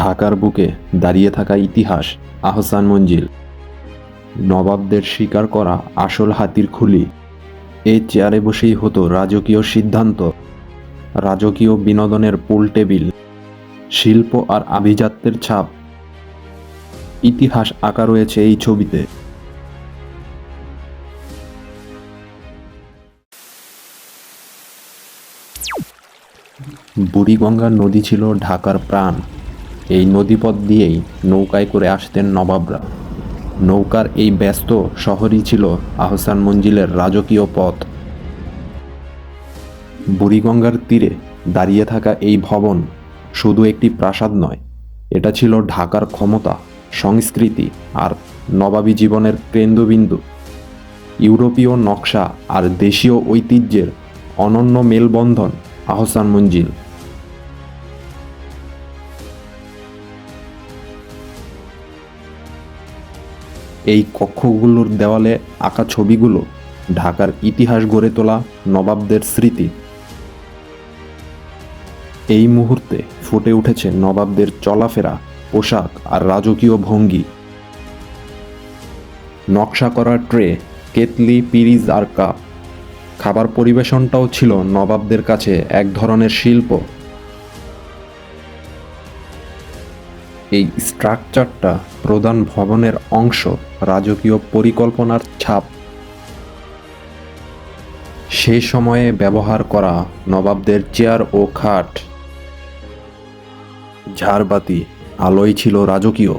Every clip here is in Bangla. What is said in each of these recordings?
ঢাকার বুকে দাঁড়িয়ে থাকা ইতিহাস, আহসান মঞ্জিল। নবাবদের স্বীকার করা আসল হাতির খুলি। এই চেয়ারে বসেই হতো রাজকীয় সিদ্ধান্ত। রাজকীয় বিনোদনের পুল টেবিল শিল্প আর আভিজাত্যের ছাপ। ইতিহাস আঁকা রয়েছে এই ছবিতে। বুড়িগঙ্গা নদী ছিল ঢাকার প্রাণ। এই নদীপথ দিয়েই নৌকায় করে আসতেন নবাবরা। নৌকার এই ব্যস্ত শহরই ছিল আহসান মঞ্জিলের রাজকীয় পথ। বুড়িগঙ্গার তীরে দাঁড়িয়ে থাকা এই ভবন শুধু একটি প্রাসাদ নয়, এটা ছিল ঢাকার ক্ষমতা, সংস্কৃতি আর নবাবী জীবনের কেন্দ্রবিন্দু। ইউরোপীয় নকশা আর দেশীয় ঐতিহ্যের অনন্য মেলবন্ধন আহসান মঞ্জিল। এই কক্ষগুলোর দেওয়ালে আঁকা ছবিগুলো ঢাকার ইতিহাস গড়ে তোলা নবাবদের স্মৃতি। এই মুহূর্তে ফুটে উঠেছে নবাবদের চলাফেরা, পোশাক আর রাজকীয় ভঙ্গি। নকশা করা ট্রে কেতলি পিরিজ আর কাপ। খাবার পরিবেশনটাও ছিল নবাবদের কাছে এক ধরনের শিল্প। এই স্ট্রাকচারটা প্রধান ভবনের অংশ রাজকীয় পরিকল্পনার ছাপ। সেই সময়ে ব্যবহার করা নবাবদের চেয়ার ও খাট। ঝাড়বাতি আলোই ছিল রাজকীয়।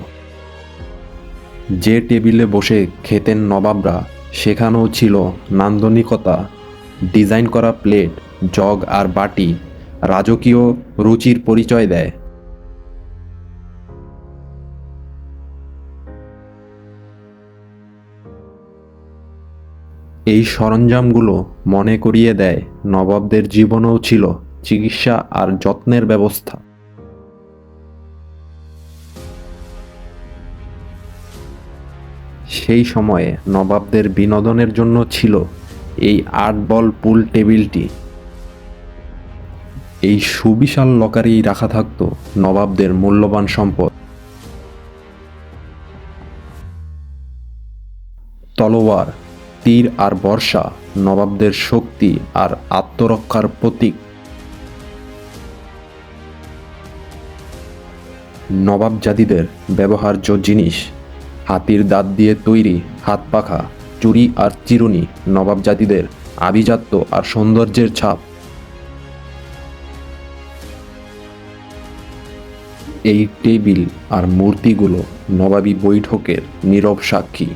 যে টেবিলে বসে খেতেন নবাবরা, সেখানেও ছিল নান্দনিকতা। ডিজাইন করা প্লেট, জগ আর বাটি রাজকীয় রুচির পরিচয় দেয়। এই সরঞ্জামগুলো মনে করিয়ে দেয়, নবাবদের জীবনেও ছিল চিকিৎসা আর যত্নের ব্যবস্থা। সেই সময়ে নবাবদের বিনোদনের জন্য ছিল এই আট বল পুল টেবিলটি। এই সুবিশাল লকারেই রাখা থাকতো নবাবদের মূল্যবান সম্পদ। তলোয়ার তীর আর বর্ষা, নবাবদের শক্তি আর আত্মরক্ষার প্রতীক। নবাব জাতিদের ব্যবহার্য জিনিস, হাতির দাঁত দিয়ে তৈরি হাত পাখা, চুরি আর চিরুনি নবাব জাতিদের আভিজাত্য আর সৌন্দর্যের ছাপ। এই টেবিল আর মূর্তিগুলো নবাবী বৈঠকের নীরব সাক্ষী।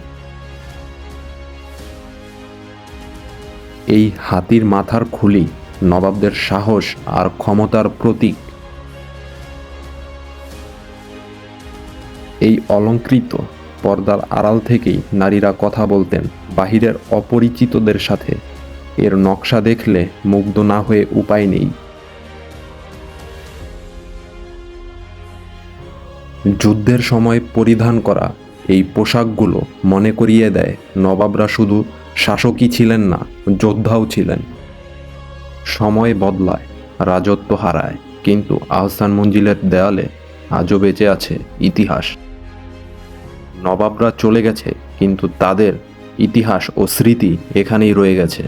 এই হাতির মাথার খুলি নবাবদের সাহস আর ক্ষমতার প্রতীক। এই অলঙ্কৃত পর্দার আড়াল থেকেই নারীরা কথা বলতেন বাহিরের অপরিচিতদের সাথে। এর নকশা দেখলে মুগ্ধ না হয়ে উপায় নেই। যুদ্ধের সময় পরিধান করা এই পোশাকগুলো মনে করিয়ে দেয় নবাবরা শুধু শাসকই ছিলেন না। যোদ্ধাও ছিলেন। সময় বদলায়, রাজত্ব হারায়, কিন্তু আহসান মঞ্জিলের দেয়ালে আজও বেঁচে আছে ইতিহাস। নবাবরা চলে গেছে, কিন্তু তাদের ইতিহাস ও স্মৃতি এখানেই রয়ে গেছে।